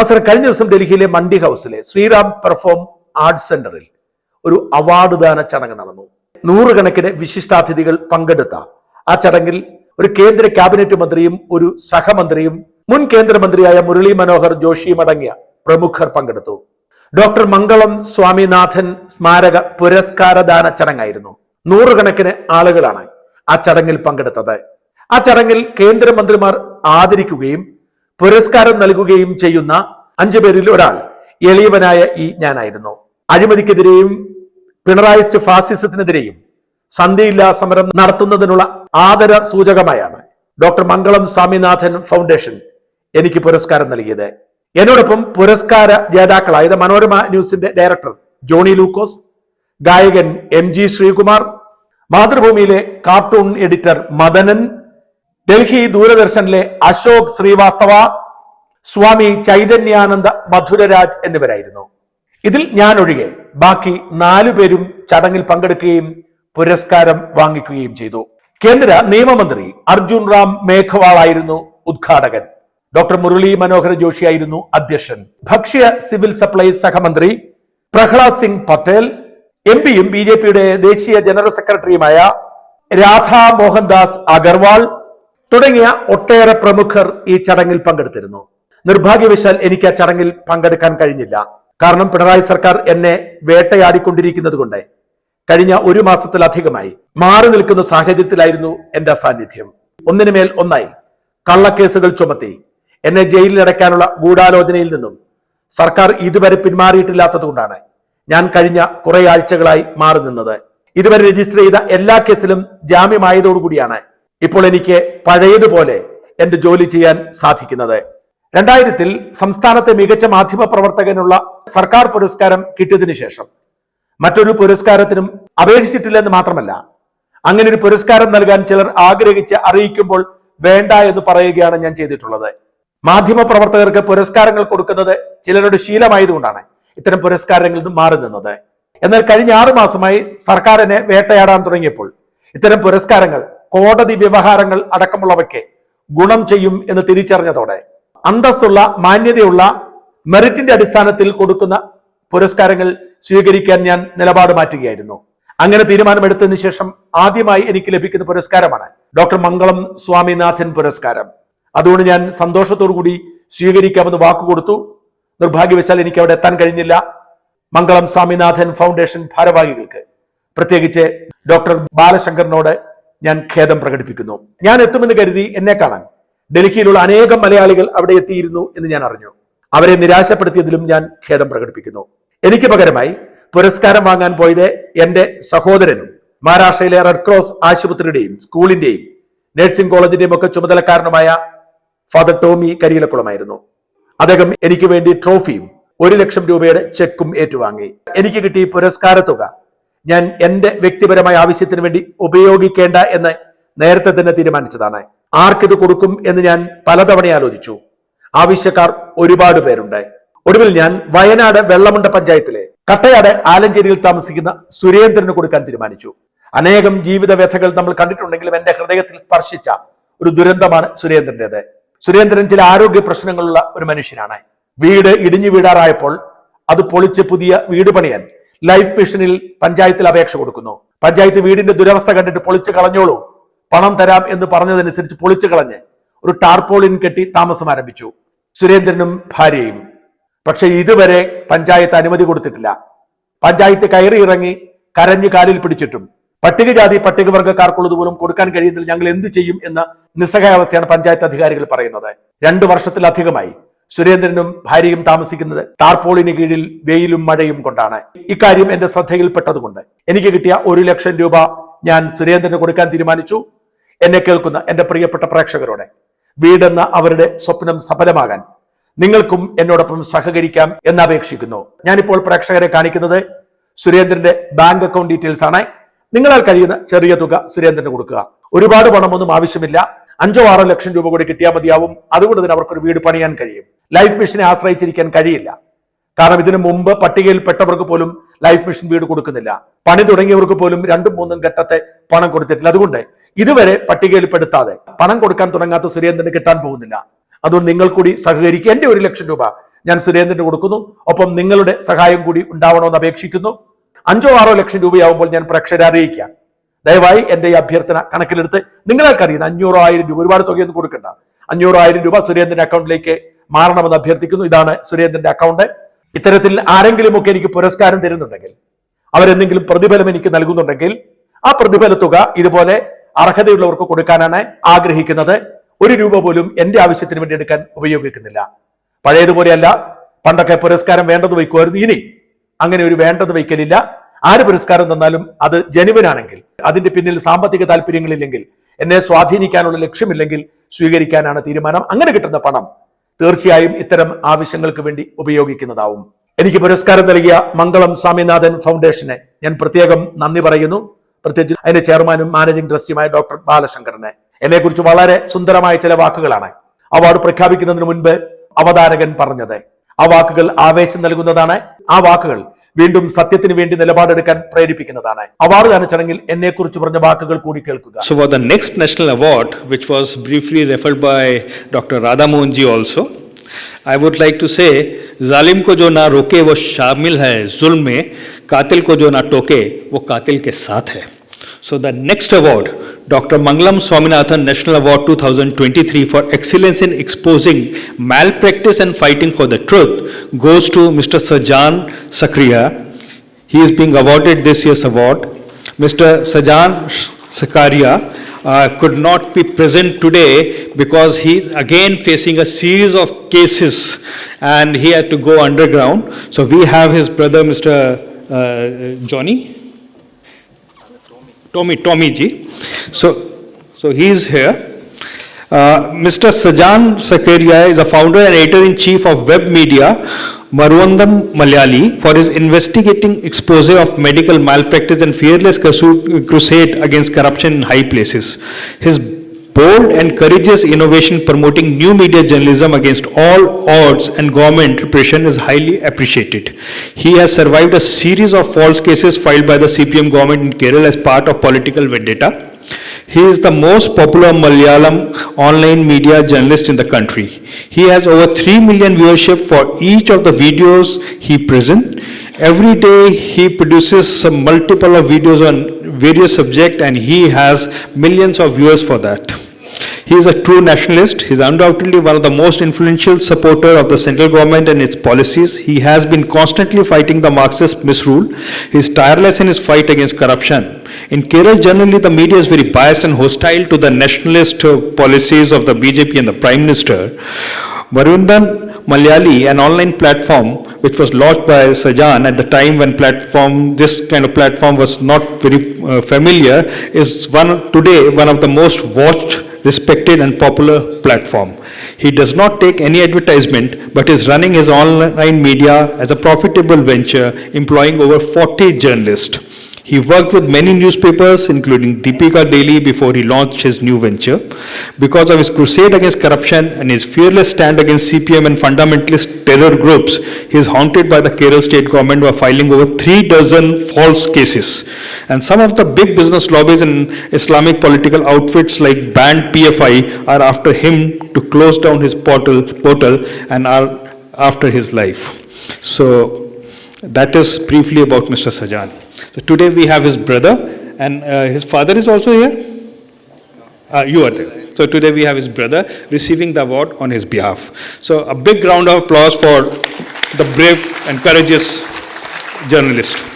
അവസരം കഴിഞ്ഞ ദിവസം ഡൽഹിയിലെ മണ്ഡി ഹൗസിലെ ശ്രീറാം പെർഫോം ആർട്സ് സെന്ററിൽ ഒരു അവാർഡ് ദാന ചടങ്ങ് നടന്നു. നൂറുകണക്കിന് വിശിഷ്ടാതിഥികൾ പങ്കെടുത്ത ആ ചടങ്ങിൽ ഒരു കേന്ദ്ര ക്യാബിനറ്റ് മന്ത്രിയും ഒരു സഹമന്ത്രിയും മുൻ കേന്ദ്രമന്ത്രിയായ മുരളി മനോഹർ ജോഷിയും അടങ്ങിയ പ്രമുഖർ പങ്കെടുത്തു. ഡോക്ടർ മംഗളം സ്വാമിനാഥൻ സ്മാരക പുരസ്കാരദാന ചടങ്ങായിരുന്നു. നൂറുകണക്കിന് ആളുകളാണ് ആ ചടങ്ങിൽ പങ്കെടുത്തത്. ആ ചടങ്ങിൽ കേന്ദ്രമന്ത്രിമാർ ആദരിക്കുകയും പുരസ്കാരം നൽകുകയും ചെയ്യുന്ന അഞ്ചു പേരിൽ ഒരാൾ. എളിയവനായ ഈ ഞാനായിരുന്നു. അഴിമതിക്കെതിരെയും പിണറായിസ്റ്റ് ഫാസിസത്തിനെതിരെയും സന്ധിയില്ലാ സമരം നടത്തുന്നതിനുള്ള ആദര സൂചകമായാണ് ഡോക്ടർ മംഗളം സ്വാമിനാഥൻ ഫൗണ്ടേഷൻ എനിക്ക് പുരസ്കാരം നൽകിയത്. എന്നോടൊപ്പം പുരസ്കാര ജേതാക്കളായത് മനോരമ ന്യൂസിന്റെ ഡയറക്ടർ ജോണി ലൂക്കോസ് ഗായകൻ എം ജി ശ്രീകുമാർ മാതൃഭൂമിയിലെ കാർട്ടൂൺ എഡിറ്റർ മദനൻ ഡൽഹി ദൂരദർശനിലെ അശോക് ശ്രീവാസ്തവ സ്വാമി ചൈതന്യാനന്ദ മധുരരാജ് എന്നിവരായിരുന്നു. ഇതിൽ ഞാൻ ഒഴികെ ബാക്കി നാലു പേരും ചടങ്ങിൽ പങ്കെടുക്കുകയും പുരസ്കാരം വാങ്ങിക്കുകയും ചെയ്തു. കേന്ദ്ര നിയമമന്ത്രി അർജുൻ റാം മേഘവാൾ ആയിരുന്നു ഉദ്ഘാടകൻ. ഡോക്ടർ മുരളി മനോഹർ ജോഷി ആയിരുന്നു അധ്യക്ഷൻ. ഭക്ഷ്യ സിവിൽ സപ്ലൈസ് സഹമന്ത്രി പ്രഹ്ലാദ് സിംഗ് പട്ടേൽ എം പിയും ബി ജെ പിയുടെ ദേശീയ ജനറൽ സെക്രട്ടറിയുമായ രാധാ മോഹൻദാസ് അഗർവാൾ തുടങ്ങിയ ഒട്ടേറെ പ്രമുഖർ ഈ ചടങ്ങിൽ പങ്കെടുത്തിരുന്നു. നിർഭാഗ്യവശാൽ എനിക്ക് ആ ചടങ്ങിൽ പങ്കെടുക്കാൻ കഴിഞ്ഞില്ല. കാരണം പിണറായി സർക്കാർ എന്നെ വേട്ടയാടിക്കൊണ്ടിരിക്കുന്നത് കൊണ്ട് കഴിഞ്ഞ ഒരു മാസത്തിലധികമായി മാറി നിൽക്കുന്ന സാഹചര്യത്തിലായിരുന്നു എന്റെ സാന്നിധ്യം. ഒന്നിനുമേൽ ഒന്നായി കള്ളക്കേസുകൾ ചുമത്തി എന്നെ ജയിലിൽ അടയ്ക്കാനുള്ള ഗൂഢാലോചനയിൽ നിന്നും സർക്കാർ ഇതുവരെ പിന്മാറിയിട്ടില്ലാത്തതുകൊണ്ടാണ് ഞാൻ കഴിഞ്ഞ കുറെ ആഴ്ചകളായി മാറി നിന്നത്. ഇതുവരെ രജിസ്റ്റർ ചെയ്ത എല്ലാ കേസിലും ജാമ്യമായതോടുകൂടിയാണ് ഇപ്പോൾ എനിക്ക് പഴയതുപോലെ എന്റെ ജോലി ചെയ്യാൻ സാധിക്കുന്നത്. രണ്ടായിരത്തിൽ സംസ്ഥാനത്തെ മികച്ച മാധ്യമ പ്രവർത്തകനുള്ള സർക്കാർ പുരസ്കാരം കിട്ടിയതിനു ശേഷം. മറ്റൊരു പുരസ്കാരത്തിനും അപേക്ഷിച്ചിട്ടില്ലെന്ന് മാത്രമല്ല അങ്ങനെ ഒരു പുരസ്കാരം നൽകാൻ ചിലർ ആഗ്രഹിച്ച് അറിയിക്കുമ്പോൾ വേണ്ട എന്ന് പറയുകയാണ് ഞാൻ ചെയ്തിട്ടുള്ളത്. മാധ്യമ പ്രവർത്തകർക്ക് പുരസ്കാരങ്ങൾ കൊടുക്കുന്നത് ചിലരുടെ ശീലമായതുകൊണ്ടാണ് ഇത്തരം പുരസ്കാരങ്ങളിൽ നിന്ന് മാറി നിന്നത്. എന്നാൽ കഴിഞ്ഞ ആറു മാസമായി സർക്കാരിനെ വേട്ടയാടാൻ തുടങ്ങിയപ്പോൾ ഇത്തരം പുരസ്കാരങ്ങൾ കോടതി വ്യവഹാരങ്ങൾ അടക്കമുള്ളവയ്ക്ക് ഗുണം ചെയ്യും എന്ന് തിരിച്ചറിഞ്ഞതോടെ അന്തസ്സുള്ള മാന്യതയുള്ള മെറിറ്റിന്റെ അടിസ്ഥാനത്തിൽ കൊടുക്കുന്ന പുരസ്കാരങ്ങൾ സ്വീകരിക്കാൻ ഞാൻ നിലപാട് മാറ്റുകയായിരുന്നു. അങ്ങനെ തീരുമാനമെടുത്തതിനു ശേഷം ആദ്യമായി എനിക്ക് ലഭിക്കുന്ന പുരസ്കാരമാണ് ഡോക്ടർ മംഗളം സ്വാമിനാഥൻ പുരസ്കാരം. അതുകൊണ്ട് ഞാൻ സന്തോഷത്തോടു കൂടി സ്വീകരിക്കാമെന്ന് വാക്കുകൊടുത്തു നിർഭാഗ്യവശാൽ എനിക്ക് അവിടെ എത്താൻ കഴിഞ്ഞില്ല. മംഗളം സ്വാമിനാഥൻ ഫൗണ്ടേഷൻ ഭാരവാഹികൾക്ക്. പ്രത്യേകിച്ച് ഡോക്ടർ ബാലശങ്കറിനോട് ഞാൻ ഖേദം പ്രകടിപ്പിക്കുന്നു. ഞാൻ എത്തുമെന്ന് കരുതി എന്നെ കാണാൻ. ഡൽഹിയിലുള്ള അനേകം മലയാളികൾ അവിടെ എത്തിയിരുന്നു എന്ന് ഞാൻ അറിഞ്ഞു. അവരെ നിരാശപ്പെടുത്തിയതിലും ഞാൻ ഖേദം പ്രകടിപ്പിക്കുന്നു. എനിക്ക് പകരമായി പുരസ്കാരം വാങ്ങാൻ പോയത് എന്റെ സഹോദരനും മഹാരാഷ്ട്രയിലെ റെഡ് ക്രോസ് ആശുപത്രിയുടെയും സ്കൂളിന്റെയും നഴ്സിംഗ് കോളേജിന്റെയും ഒക്കെ ചുമതലക്കാരനുമായ ഫാദർ ടോമി കരിയിലക്കുളമായിരുന്നു. അദ്ദേഹം എനിക്ക് വേണ്ടി ട്രോഫിയും ഒരു ലക്ഷം രൂപയുടെ ചെക്കും ഏറ്റുവാങ്ങി. എനിക്ക് കിട്ടിയ പുരസ്കാര തുക ഞാൻ എന്റെ വ്യക്തിപരമായ ആവശ്യത്തിന് വേണ്ടി ഉപയോഗിക്കേണ്ട എന്ന് നേരത്തെ തന്നെ തീരുമാനിച്ചതാണ്. ആർക്കിത് കൊടുക്കും എന്ന് ഞാൻ പലതവണ ആലോചിച്ചു. ആവശ്യക്കാർ ഒരുപാട് പേരുണ്ട്. ഒടുവിൽ ഞാൻ വയനാട് വെള്ളമുണ്ട പഞ്ചായത്തിലെ കട്ടയാട് ആലഞ്ചേരിയിൽ താമസിക്കുന്ന സുരേന്ദ്രന് കൊടുക്കാൻ തീരുമാനിച്ചു. അനേകം ജീവിത വ്യഥകൾ നമ്മൾ കണ്ടിട്ടുണ്ടെങ്കിലും എന്റെ ഹൃദയത്തിൽ സ്പർശിച്ച ഒരു ദുരന്തമാണ് സുരേന്ദ്രന്റേത്. സുരേന്ദ്രൻ ചില ആരോഗ്യ പ്രശ്നങ്ങളുള്ള ഒരു മനുഷ്യനാണ്. വീട് ഇടിഞ്ഞു വീടാറായപ്പോൾ അത് പൊളിച്ച് പുതിയ വീട് പണിയാൻ ലൈഫ് മിഷനിൽ പഞ്ചായത്തിൽ അപേക്ഷ കൊടുക്കുന്നു. പഞ്ചായത്ത് വീടിന്റെ ദുരവസ്ഥ കണ്ടിട്ട് പൊളിച്ചു കളഞ്ഞോളൂ. പണം തരാം എന്ന് പറഞ്ഞതനുസരിച്ച് പൊളിച്ചു കളഞ്ഞ് ഒരു ടാർപോളിൻ കെട്ടി താമസം ആരംഭിച്ചു. സുരേന്ദ്രനും ഭാര്യയും. പക്ഷെ ഇതുവരെ പഞ്ചായത്ത് അനുമതി കൊടുത്തിട്ടില്ല. പഞ്ചായത്ത് കയറി ഇറങ്ങി കരഞ്ഞു കാലിൽ പിടിച്ചിട്ടും. പട്ടികജാതി പട്ടികവർഗക്കാർക്കുള്ളത് പോലും കൊടുക്കാൻ കഴിയുന്നില്ല ഞങ്ങൾ എന്തു ചെയ്യും എന്ന നിസ്സഹായാവസ്ഥയാണ് പഞ്ചായത്ത് അധികാരികൾ പറയുന്നത്. രണ്ടു വർഷത്തിലധികമായി സുരേന്ദ്രനും ഭാര്യയും താമസിക്കുന്നത് ടാർപോളിന് കീഴിൽ വെയിലും മഴയും കൊണ്ടാണ്. ഇക്കാര്യം എന്റെ ശ്രദ്ധയിൽപ്പെട്ടതുകൊണ്ട് എനിക്ക് കിട്ടിയ ഒരു ലക്ഷം രൂപ ഞാൻ സുരേന്ദ്രന് കൊടുക്കാൻ തീരുമാനിച്ചു. എന്നെ കേൾക്കുന്ന എന്റെ പ്രിയപ്പെട്ട പ്രേക്ഷകരോടെ വീടെന്ന അവരുടെ സ്വപ്നം സഫലമാകാൻ നിങ്ങൾക്കും എന്നോടൊപ്പം സഹകരിക്കാം എന്ന് അപേക്ഷിക്കുന്നു ഞാനിപ്പോൾ പ്രേക്ഷകരെ കാണിക്കുന്നത് സുരേന്ദ്രന്റെ ബാങ്ക് അക്കൗണ്ട് ഡീറ്റെയിൽസ് ആണ് നിങ്ങളാൽ കഴിയുന്ന ചെറിയ തുക സുരേന്ദ്രന് കൊടുക്കുക. ഒരുപാട് പണമൊന്നും ആവശ്യമില്ല. അഞ്ചോ ആറോ ലക്ഷം രൂപ കൂടി കിട്ടിയാൽ മതിയാവും. അതുകൊണ്ട് തന്നെ അവർക്കൊരു വീട് പണിയാൻ കഴിയും. ലൈഫ് മിഷനെ ആശ്രയിച്ചിരിക്കാൻ കഴിയില്ല. കാരണം ഇതിനു മുമ്പ് പട്ടികയിൽപ്പെട്ടവർക്ക് പോലും ലൈഫ് മിഷൻ വീട് കൊടുക്കുന്നില്ല. പണി തുടങ്ങിയവർക്ക് പോലും രണ്ടും മൂന്നും ഘട്ടത്തെ പണം കൊടുത്തിട്ടില്ല. അതുകൊണ്ട് ഇതുവരെ പട്ടികയിൽ പട്ടികയിൽപ്പെടുത്താതെ പണം കൊടുക്കാൻ തുടങ്ങാത്ത സുരേന്ദ്രന് കിട്ടാൻ പോകുന്നില്ല. അതുകൊണ്ട് നിങ്ങൾ കൂടി സഹകരിക്കുക. എന്റെ ഒരു ലക്ഷം രൂപ ഞാൻ സുരേന്ദ്രന് കൊടുക്കുന്നു. ഒപ്പം നിങ്ങളുടെ സഹായം കൂടി ഉണ്ടാവണമെന്ന് അപേക്ഷിക്കുന്നു. അഞ്ചോ ആറോ ലക്ഷം രൂപയാവുമ്പോൾ ഞാൻ പ്രേക്ഷകരെ അറിയിക്കാം. ദയവായി എന്റെ ഈ അഭ്യർത്ഥന കണക്കിലെടുത്ത് നിങ്ങൾക്ക് അറിയുന്ന അഞ്ഞൂറോ ആയിരം രൂപ ഒരുപാട് തുകയൊന്നും കൊടുക്കണ്ട. അഞ്ഞൂറായിരം രൂപ സുരേന്ദ്രന്റെ അക്കൗണ്ടിലേക്ക് മാറണമെന്ന് അഭ്യർത്ഥിക്കുന്നു. ഇതാണ് സുരേന്ദ്രന്റെ അക്കൗണ്ട്. ഇത്തരത്തിൽ ആരെങ്കിലുമൊക്കെ എനിക്ക് പുരസ്കാരം തരുന്നുണ്ടെങ്കിൽ അവരെന്തെങ്കിലും പ്രതിഫലം എനിക്ക് നൽകുന്നുണ്ടെങ്കിൽ ആ പ്രതിഫല തുക ഇതുപോലെ അർഹതയുള്ളവർക്ക് കൊടുക്കാനാണ് ആഗ്രഹിക്കുന്നത്. ഒരു രൂപ പോലും എന്റെ ആവശ്യത്തിന് വേണ്ടി എടുക്കാൻ ഉപയോഗിക്കുന്നില്ല. പഴയതുപോലെയല്ല പണ്ടൊക്കെ പുരസ്കാരം വേണ്ടത് വയ്ക്കുമായിരുന്നു. ഇനി അങ്ങനെ ഒരു വേണ്ടത് വയ്ക്കലില്ല. ആര് പുരസ്കാരം തന്നാലും അത് ജനുവനാണെങ്കിൽ അതിന്റെ പിന്നിൽ സാമ്പത്തിക താല്പര്യങ്ങളില്ലെങ്കിൽ എന്നെ സ്വാധീനിക്കാനുള്ള ലക്ഷ്യമില്ലെങ്കിൽ സ്വീകരിക്കാനാണ് തീരുമാനം. അങ്ങനെ കിട്ടുന്ന പണം തീർച്ചയായും ഇത്തരം ആവശ്യങ്ങൾക്ക് വേണ്ടി ഉപയോഗിക്കുന്നതാവും. എനിക്ക് പുരസ്കാരം നൽകിയ മംഗളം സ്വാമിനാഥൻ ഫൗണ്ടേഷനെ ഞാൻ പ്രത്യേകം നന്ദി പറയുന്നു. പ്രത്യേകിച്ച് അതിന്റെ ചെയർമാനും മാനേജിംഗ് ട്രസ്റ്റിയുമായ ഡോക്ടർ ബാലശങ്കറിനെ. എന്നെക്കുറിച്ച് വളരെ സുന്ദരമായ ചില വാക്കുകളാണ് അവാർഡ് പ്രഖ്യാപിക്കുന്നതിന് മുൻപ് അവതാരകൻ പറഞ്ഞത്. ആ വാക്കുകൾ ആവേശം നൽകുന്നതാണ്. ആ വാക്കുകൾ വീണ്ടും സത്യത്തിന് വേണ്ടി നിലപാടെടുക്കാൻ പ്രേരിപ്പിക്കുന്നതാണ് അവാർഡ് ദാന ചടങ്ങിൽ എന്നെക്കുറിച്ച് പറഞ്ഞ വാക്കുകൾ കൂടി കേൾക്കുക So for the next national award, which was briefly referred by Dr. Radha Mohan ji also, I would like to say, जालिम को जो ना रोके वो शामिल है जुल्म में, कातिल को जो ना टोके वो कातिल के साथ है. So the next award, Dr. Mangalam Swaminathan National Award 2023 for excellence in exposing malpractice and fighting for the truth goes to Mr. Sajan Sakriya. He is being awarded this year's award. Mr. Sajan Sakaria uh, could not be present today because he is again facing a series of cases and he had to go underground. So we have his brother, Mr. Uh, Johnny. Tommy, Tommy ji. So, so he is here. Uh, Mr. Sajan Sakaria is a founder and editor-in-chief of web media Marwandam Malayali for his investigating expose of medical malpractice and fearless crusade against corruption in high places. His bold and courageous innovation promoting new media journalism against all odds and government repression is highly appreciated. He has survived a series of false cases filed by the CPM government in Kerala as part of political vendetta. He is the most popular Malayalam online media journalist in the country. He has over 3 million viewership for each of the videos he presents. Every day he produces multiple of videos on various subjects and he has millions of viewers for that. He is a true nationalist. He is undoubtedly one of the most influential supporter of the central government and its policies. He has been constantly fighting the Marxist misrule. He is tireless in his fight against corruption. In Kerala, generally, the media is very biased and hostile to the nationalist uh, policies of the BJP and the Prime Minister. Varundan Malayali, an online platform which was launched by Sajan at the time when platform, this kind of platform was not very uh, familiar, is one, today, one of the most watched, respected and popular platform. He does not take any advertisement, but is running his online media as a profitable venture, employing over 40 journalists. He worked with many newspapers, including Deepika Daily, before he launched his new venture. Because of his crusade against corruption and his fearless stand against CPM and fundamentalist terror groups, he is haunted by the Kerala state government by filing over three dozen false cases. And some of the big business lobbies and Islamic political outfits like banned PFI are after him to close down his portal, portal and are after his life. So that is briefly about Mr. Sajan. So today we have his brother and uh, his father is also here. Uh, you are there. So today we have his brother receiving the award on his behalf. So a big round of applause for the brave and courageous journalist.